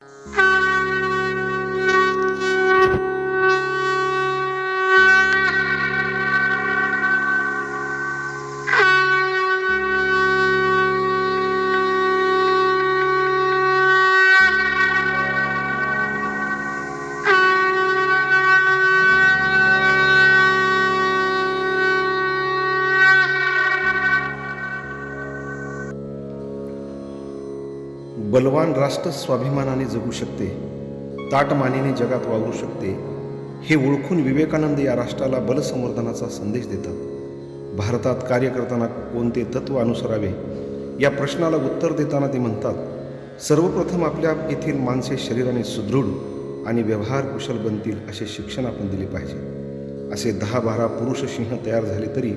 Hi. बलवान राष्ट्र स्वाभिमानाने जगू शकते ताटमानेने जगात वागू शकते हे ओळखून विवेकानंद या राष्ट्राला बलसंवर्धनाचा संदेश देतात. भारतात कार्य करताना कोणते तत्व अनुसरावे या प्रश्नाला उत्तर देताना ते म्हणतात सर्वप्रथम आपल्या येथील माणसे शरीराने सुदृढ आणि व्यवहार कुशल बनतील असे शिक्षण आपण दिले पाहिजे. असे दहा बारा पुरुष सिंह तयार झाले तरी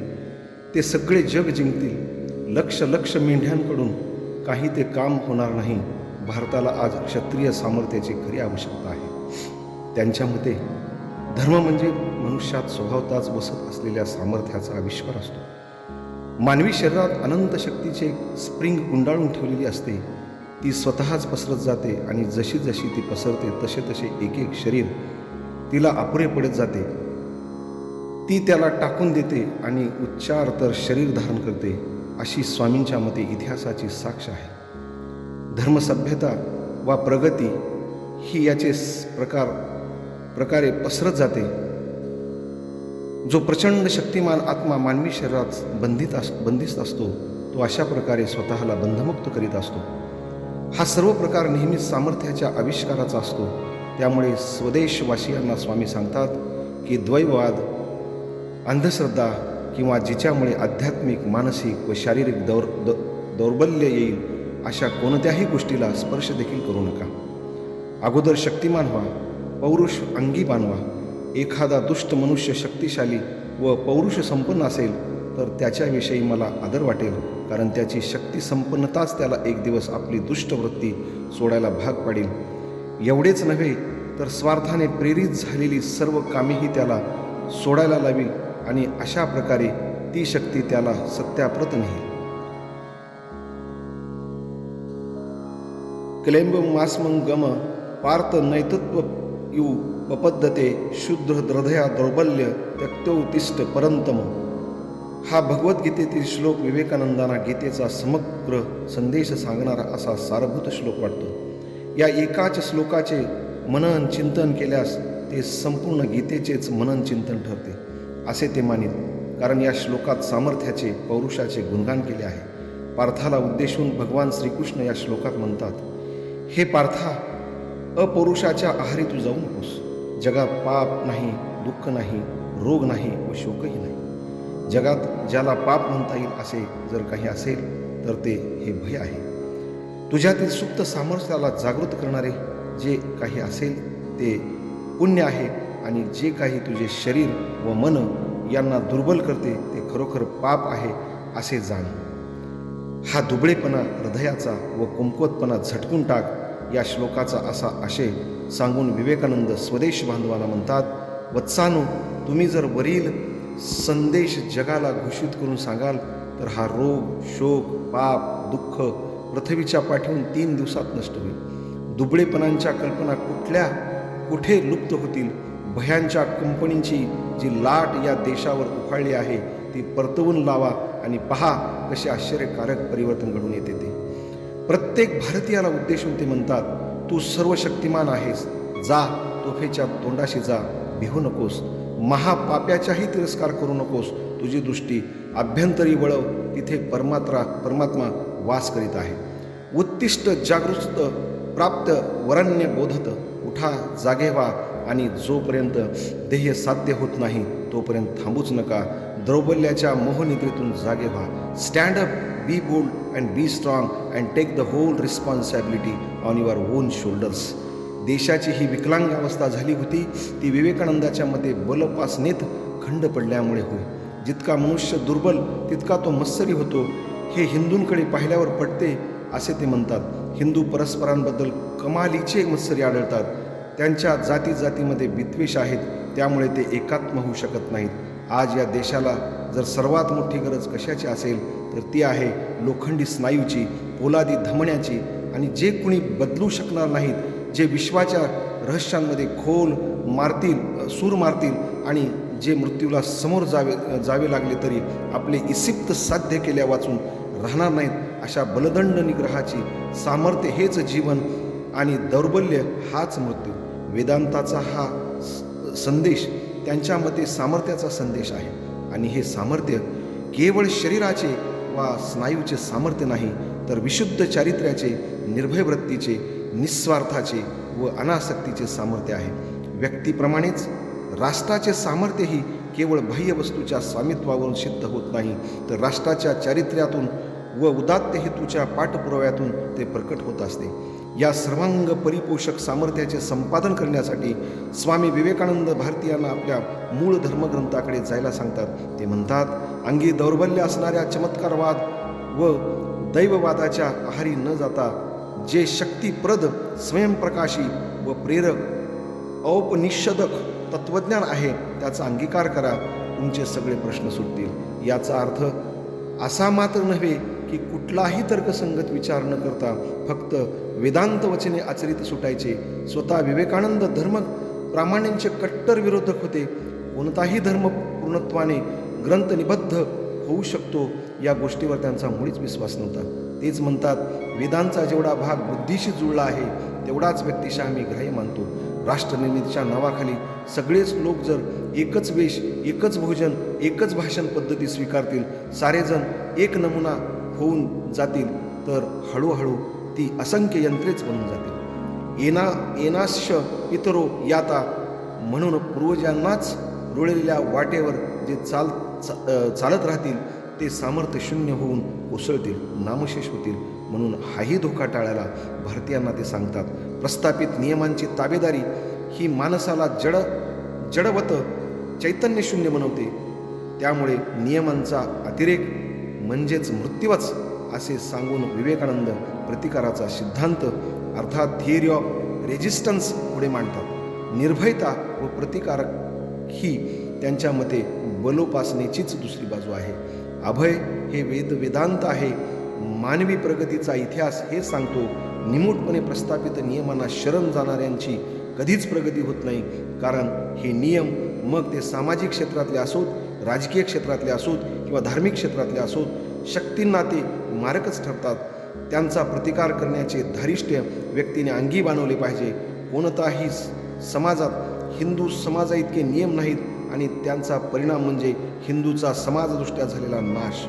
ते सगळे जग जिंकतील लक्ष लक्ष मेंढ्यांकडून काही ते काम होणार नाही. भारताला आज क्षत्रिय सामर्थ्याची खरी आवश्यकता आहे. त्यांच्या मते धर्म म्हणजे मनुष्यात स्वभावताच बसत असलेल्या सामर्थ्याचा आविष्कार असतो. मानवी शरीरात अनंत शक्तीचे एक स्प्रिंग गुंडाळून ठेवलेली असते. ती स्वतःच पसरत जाते आणि जशी जशी ती पसरते तसे तसे एक एक शरीर तिला अपुरे पडत जाते. ती त्याला टाकून देते आणि उच्चार तर शरीर धारण करते. अशी स्वामींच्या मते इतिहासाची साक्ष आहे. धर्मसभ्यता वा प्रगती ही याचे प्रकार प्रकारे पसरत जाते. जो प्रचंड शक्तिमान आत्मा मानवी शरीरात बंधित अस बंदिस्त असतो तो अशा प्रकारे स्वतःला बंधमुक्त करीत असतो. हा सर्व प्रकार नेहमीच सामर्थ्याच्या आविष्काराचा असतो. त्यामुळे स्वदेशवासियांना स्वामी सांगतात की द्वैवाद अंधश्रद्धा किंवा जिच्यामुळे आध्यात्मिक मानसिक व शारीरिक दौर द दौर्बल्य येईल अशा कोणत्याही गोष्टीला स्पर्श देखील करू नका. अगोदर शक्तिमान व्हा पौरुष अंगी बांधवा एखादा दुष्ट मनुष्य शक्तिशाली व पौरुष संपन्न असेल तर त्याच्याविषयी मला आदर वाटेल कारण त्याची शक्ती संपन्नताच त्याला एक दिवस आपली दुष्ट वृत्ती सोडायला भाग पाडेल. एवढेच नव्हे तर स्वार्थाने प्रेरित झालेली सर्व कामेही त्याला सोडायला लावील आणि अशा प्रकारे ती शक्ती त्याला सत्याप्रत नेईल. क्लेंब मास्मंगम पार्थ नैतत्व यू पपद्धते शुद्ध हृदया दौर्बल्य त्यक्तोतिष्ठ परंतम हा भगवद्गीतेतील श्लोक विवेकानंदांना गीतेचा समग्र संदेश सांगणारा असा सारभूत श्लोक वाटतो. या एकाच श्लोकाचे मनन चिंतन केल्यास ते संपूर्ण गीतेचेच मनन चिंतन ठरते. असे ते मानित कारण या श्लोकात सामर्थ्याचे पौरुषाचे गुणगान केले आहे. पार्थाला उद्देशून भगवान श्रीकृष्ण या श्लोकात म्हणतात हे पार्था अपौरुषाच्या आहारी तू जाऊ नकोस. जगात पाप नाही दुःख नाही रोग नाही व शोकही नाही. जगात ज्याला पाप म्हणता येईल असे जर काही असेल तर ते हे भय आहे. तुझ्यातील सुप्त सामर्थ्याला जागृत करणारे जे काही असेल ते पुण्य आहे आणि जे काही तुझे शरीर व मन यांना दुर्बल करते ते खरोखर पाप आहे असे जाण. हा दुबळेपणा हृदयाचा व कुंकवतपणा झटकून टाक या श्लोकाचा असा आशय सांगून विवेकानंद स्वदेश बांधवाला म्हणतात वत्सानो तुम्ही जर वरील संदेश जगाला घोषित करून सांगाल तर हा रोग शोक पाप दुःख पृथ्वीच्या पाठवून तीन दिवसात नष्ट होईल. दुबळेपणांच्या कल्पना कुठल्या कुठे लुप्त होतील भयांच्या कंपनींची जी लाट या देशावर उफाळली आहे ती परतवून लावा आणि पहा कसे आश्चर्यकारक परिवर्तन घडून येते ते. प्रत्येक भारतीयाला उद्देशून ते म्हणतात तू सर्व शक्तिमान आहेस. जा तोफेच्या तोंडाशी जा. भिहू नकोस. महापाप्याचाही तिरस्कार करू नकोस. तुझी दृष्टी अभ्यंतरी वळव. तिथे परमात्रा परमात्मा वास करीत आहे. उत्तिष्ट जागृत प्राप्त वरण्य बोधत. उठा जागे व्हा. आणि जोपर्यंत ध्येय साध्य होत नाही तोपर्यंत थांबूच नका. दौर्बल्याच्या मोहनिद्रेतून जागे व्हा. Stand up be bold and be strong and take the whole responsibility on your own shoulders देशाची ही विकलांग अवस्था झाली होती ती विवेकानंदाच्या मते बलपासनेत खंड पडल्यामुळे होय. जितका मनुष्य दुर्बल तितका तो मत्सरी होतो. हे हिंदूंकडे पाहिल्यावर पडते असे ते म्हणतात. हिंदू परस्परांबद्दल कमालीचे मत्सरी आढळतात. त्यांच्या जाती जातीमध्ये विद्वेष आहेत त्यामुळे ते एकात्म होऊ शकत नाहीत. आज या देशाला जर सर्वात मोठी गरज कशाची असेल तर ती आहे लोखंडी स्नायूची पोलादी धमण्याची आणि जे कुणी बदलू शकणार नाहीत जे विश्वाच्या रहस्यांमध्ये खोल मारतील सूर मारतील आणि जे मृत्यूला समोर जावे जावे लागले तरी आपले इसिप्त साध्य केल्या वाचून राहणार नाहीत अशा बलदंड निग्रहाची सामर्थ्य हेच जीवन आणि दौर्बल्य हाच मृत्यू. वेदांताचा हा स- संदेश त्यांच्या मते सामर्थ्याचा संदेश आहे. आणि हे सामर्थ्य केवळ शरीराचे वा स्नायूचे सामर्थ्य नाही तर विशुद्ध चारित्र्याचे निर्भय वृत्तीचे निस्वार्थाचे व अनासक्तीचे सामर्थ्य आहे. व्यक्तीप्रमाणेच राष्ट्राचे सामर्थ्यही केवळ बाह्य वस्तूच्या स्वामित्वावरून सिद्ध होत नाही तर राष्ट्राच्या चारित्र्यातून व उदात्त हेतूच्या पाठपुराव्यातून ते प्रकट होत असते. या सर्वांग परिपोषक सामर्थ्याचे संपादन करण्यासाठी स्वामी विवेकानंद भारतीयांना आपल्या मूळ धर्मग्रंथाकडे जायला सांगतात. ते म्हणतात अंगी दौर्बल्य असणाऱ्या चमत्कारवाद व दैववादाच्या आहारी न जाता जे शक्तिप्रद स्वयंप्रकाशी व प्रेरक औपनिषदक तत्वज्ञान आहे त्याचा अंगीकार करा. तुमचे सगळे प्रश्न सुटतील. याचा अर्थ असा मात्र नव्हे की कुठलाही तर्कसंगत विचार न करता फक्त वेदांत वचने आचरित सुटायचे. स्वतः विवेकानंद धर्म प्रामाण्यांचे कट्टर विरोधक होते. कोणताही धर्म पूर्णत्वाने ग्रंथ निबद्ध होऊ शकतो या गोष्टीवर त्यांचा मुळीच विश्वास नव्हता. तेच म्हणतात वेदांचा जेवढा भाग बुद्धीशी जुळला आहे तेवढाच व्यक्तिशः आम्ही ग्राह्य मानतो. राष्ट्रनिर्मितीच्या नावाखाली सगळेच लोक जर एकच वेश एकच भोजन एकच भाषण पद्धती स्वीकारतील सारेजण एक नमुना होऊन जातील तर हळूहळू ती असंख्य यंत्रेच बनून जातील. येना येनाश्य इतरो याता म्हणून पूर्वजांनाच रुळलेल्या वाटेवर जे चाल चालत राहतील ते सामर्थ्य शून्य होऊन कोसळतील नामशेष होतील म्हणून हाही धोका टाळायला भारतीयांना ते सांगतात. प्रस्थापित नियमांची ताबेदारी ही माणसाला जड जडवत चैतन्य शून्य बनवते. त्यामुळे नियमांचा अतिरेक म्हणजेच मृत्यूच असे सांगून विवेकानंद प्रतिकाराचा सिद्धांत अर्थात थिअरी ऑफ रेजिस्टन्स पुढे मांडतात. निर्भयता व प्रतिकारक ही त्यांच्या मते बलोपासनेचीच दुसरी बाजू आहे. अभय हे वेद वेदांत आहे. मानवी प्रगतीचा इतिहास हे सांगतो. निमूटपणे प्रस्थापित नियमांना शरण जाणाऱ्यांची कधीच प्रगती होत नाही. कारण हे नियम मग ते सामाजिक क्षेत्रातले असोत राजकीय क्षेत्रातले असोत किंवा धार्मिक क्षेत्रातले असोत शक्तींना ते मारकच ठरतात. त्यांचा प्रतिकार करण्याचे धारिष्ट्य व्यक्तीने अंगी बाणवले पाहिजे. कोणताही समाजात हिंदू समाजाइतके नियम नाहीत आणि त्यांचा परिणाम म्हणजे हिंदूचा समाजदृष्ट्या झालेला नाश.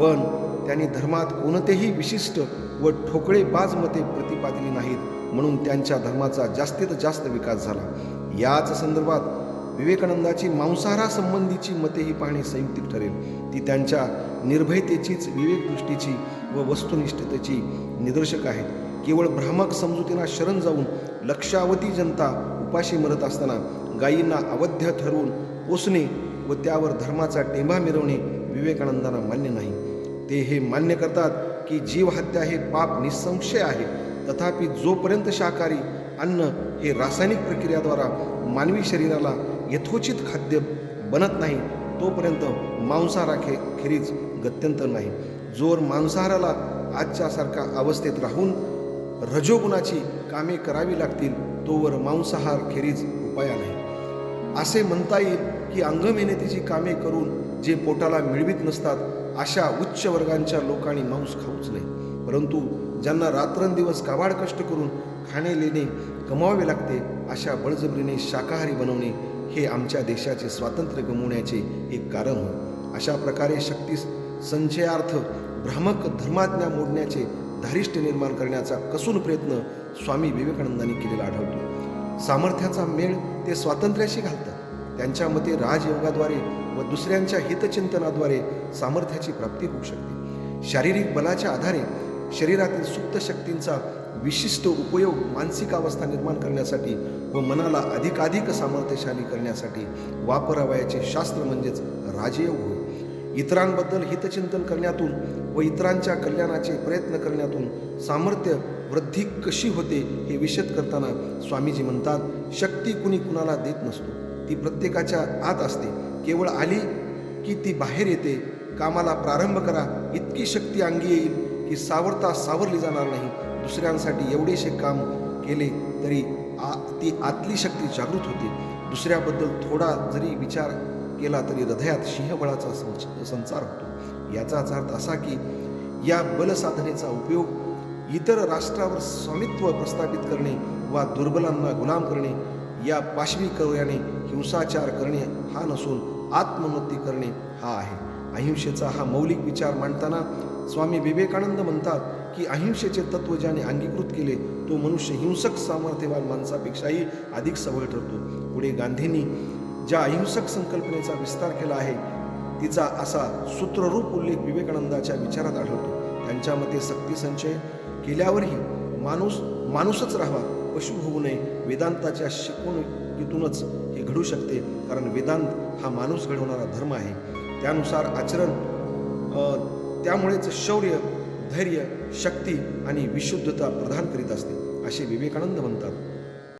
पण त्यांनी धर्मात कोणतेही विशिष्ट व ठोकळे बाज मते प्रतिपादली नाहीत म्हणून त्यांच्या धर्माचा जास्तीत जास्त विकास झाला. याच संदर्भात विवेकानंदाची मांसाहारासंबंधीची मतेही पाहणे संयुक्तिक ठरेल. ती त्यांच्या निर्भयतेचीच विवेकदृष्टीची व वस्तुनिष्ठतेची निदर्शक आहेत. केवळ भ्रामक समजुतींना शरण जाऊन लक्षावधी जनता उपाशी मरत असताना गायींना अवध्य ठरवून पोसणे व त्यावर धर्माचा टेंबा मिरवणे विवेकानंदांना मान्य नाही. ते हे मान्य करतात की जीवहत्या हे पाप निसंशय आहे. तथापि जोपर्यंत शाकाहारी अन्न हे रासायनिक प्रक्रियाद्वारा मानवी शरीराला यथोचित खाद्य बनत नाही तोपर्यंत मांसाहारा खे खेरीज गत्यंतर नाही. जोर मांसाहाराला आजच्यासारख्या अवस्थेत राहून रजोगुणाची कामे करावी लागतील तोवर मांसाहार खेरीज उपाया नाही. असे म्हणता येईल की अंगमेहनतीची कामे करून जे पोटाला मिळवीत नसतात अशा उच्च वर्गांच्या लोकांनी मांस खाऊच नाही परंतु ज्यांना रात्रंदिवस काबाड कष्ट करून खाणे लेणे कमावावे लागते अशा बळजबरीने शाकाहारी बनवणे हे आमच्या देशाचे स्वातंत्र्य गमवण्याचे एक कारण होय. अशा प्रकारे शक्ती संचयार्थ भ्रामक धर्माज्ञा मोडण्याचे धारिष्ट निर्माण करण्याचा कसून प्रयत्न स्वामी विवेकानंदांनी केलेला आढळतो. सामर्थ्याचा मेळ ते स्वातंत्र्याशी घालतात त्यांच्या मते राजयोगाद्वारे व दुसऱ्यांच्या हितचिंतनाद्वारे सामर्थ्याची प्राप्ती होऊ शकते. शारीरिक बलाच्या आधारे शरीरातील सुप्त शक्तींचा विशिष्ट उपयोग मानसिक अवस्था निर्माण करण्यासाठी व मनाला अधिकाधिक सामर्थ्यशाली करण्यासाठी वापरावयाचे शास्त्र म्हणजेच राजयोग होय इतरांबद्दल हितचिंतन करण्यातून व इतरांच्या कल्याणाचे प्रयत्न करण्यातून सामर्थ्य वृद्धी कशी होते हे विशद करताना स्वामीजी म्हणतात शक्ती कुणी कुणाला देत नसतो. ती प्रत्येकाच्या आत असते. केवळ आली की ती बाहेर येते. कामाला प्रारंभ करा. इतकी शक्ती अंगी येईल की सावरता सावरली जाणार नाही. दुसऱ्यांसाठी एवढेसे काम केले तरी आ ती आतली शक्ती जागृत होते. दुसऱ्याबद्दल थोडा जरी विचार केला तरी हृदयात सिंहबळाचा संचार होतो. याचाच अर्थ असा की या बलसाधनेचा उपयोग इतर राष्ट्रावर स्वामित्व प्रस्थापित करणे वा दुर्बलांना गुलाम करणे या पाशवी कव्याने हिंसाचार करणे हा नसून आत्मोन्नती करणे हा आहे. अहिंसेचा हा मौलिक विचार मांडताना स्वामी विवेकानंद म्हणतात की अहिंसेचे तत्व ज्याने अंगीकृत केले तो मनुष्य हिंसक सामर्थ्यवान माणसापेक्षाही अधिक सबळ ठरतो. पुढे गांधींनी ज्या अहिंसक संकल्पनेचा विस्तार केला आहे तिचा असा सूत्ररूप उल्लेख विवेकानंदाच्या विचारात आढळतो. त्यांच्या मते सक्ती संचय केल्यावरही माणूस माणूसच राहावा पशु होऊ नये वेदांताच्या शिकवणुकीतूनच हे घडू शकते कारण वेदांत हा माणूस घडवणारा धर्म आहे. त्यानुसार आचरण त्यामुळेच शौर्य धैर्य शक्ती आणि विशुद्धता प्रदान करीत असते असे विवेकानंद म्हणतात.